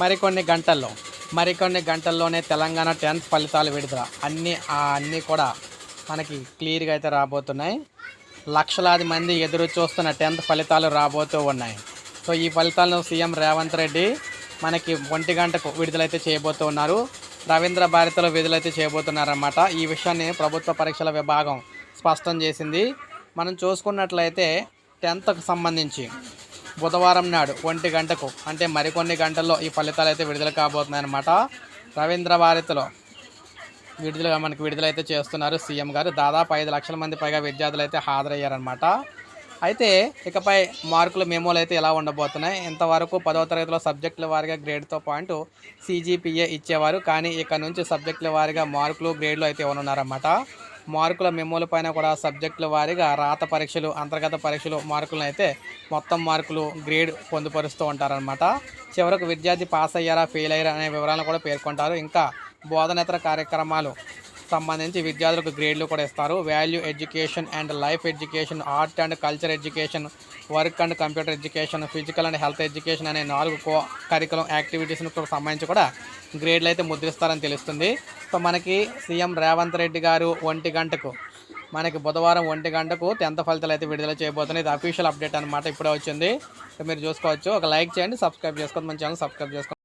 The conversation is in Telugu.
మరికొన్ని గంటల్లో మరికొన్ని గంటల్లోనే తెలంగాణ టెన్త్ ఫలితాలు విడుదల. అన్నీ అన్నీ కూడా మనకి క్లియర్గా అయితే రాబోతున్నాయి. లక్షలాది మంది ఎదురు చూస్తున్న టెన్త్ ఫలితాలు రాబోతూ ఉన్నాయి. సో ఈ ఫలితాలను సీఎం రేవంత్ రెడ్డి మనకి ఒంటి గంటకు విడుదలైతే చేయబోతూ ఉన్నారు. రవీంద్ర భారతిలో విడుదలైతే చేయబోతున్నారన్నమాట. ఈ విషయాన్ని ప్రభుత్వ పరీక్షల విభాగం స్పష్టం చేసింది. మనం చూసుకున్నట్లయితే టెన్త్కు సంబంధించి బుధవారం నాడు ఒంటి గంటకు అంటే మరికొన్ని గంటల్లో ఈ ఫలితాలు అయితే విడుదల కాబోతున్నాయన్నమాట రవీంద్ర భారతిలో విడుదల మనకి విడుదలైతే చేస్తున్నారు సీఎం గారు. దాదాపు ఐదు లక్షల మంది పైగా విద్యార్థులు అయితే హాజరయ్యారనమాట అయితే ఇకపై మార్కుల మెమోలు అయితే ఎలా ఉండబోతున్నాయి? ఇంతవరకు పదవ తరగతిలో సబ్జెక్టుల వారీగా గ్రేడ్తో పాటు సీజీపీఏ ఇచ్చేవారు. కానీ ఇక నుంచి సబ్జెక్టుల వారీగా మార్కులు గ్రేడ్లు అయితే ఇవ్వనున్నారన్నమాట. మార్కుల మెమోల పైన కూడా సబ్జెక్టుల వారీగా రాత పరీక్షలు అంతర్గత పరీక్షలు మార్కులను అయితే మొత్తం మార్కులు గ్రేడ్ పొందుపరుస్తూ ఉంటారనమాట చివరకు విద్యార్థి పాస్ అయ్యారా ఫెయిల్ అయ్యారా అనే వివరాలను కూడా పేర్కొంటారు. ఇంకా బోధనేతర కార్యక్రమాలు సంబంధించి విద్యార్థులకు గ్రేడ్లు కూడా ఇస్తారు. Value education and life education art and culture education work and computer education physical and health education అనే నాలుగు కో కరికులం యాక్టివిటీస్కి సంబంధించి కూడా గ్రేడ్లు అయితే ముద్రిస్తారని తెలుస్తుంది. సో మనకి సీఎం రేవంత్ రెడ్డి గారు ఒంటి గంటకు మనకి బుధవారం ఒంటి గంటకు టెన్త్ ఫలితాలు అయితే విడుదల చేయబోతున్నాయి. ఇది అఫీషియల్ అప్డేట్ అనమాట ఇప్పుడే వచ్చింది. మీరు చూసుకోవచ్చు. ఒక లైక్ చేయండి సబ్స్క్రైబ్ చేసుకోండి. మన ఛానల్ సబ్స్క్రైబ్ చేసుకోండి.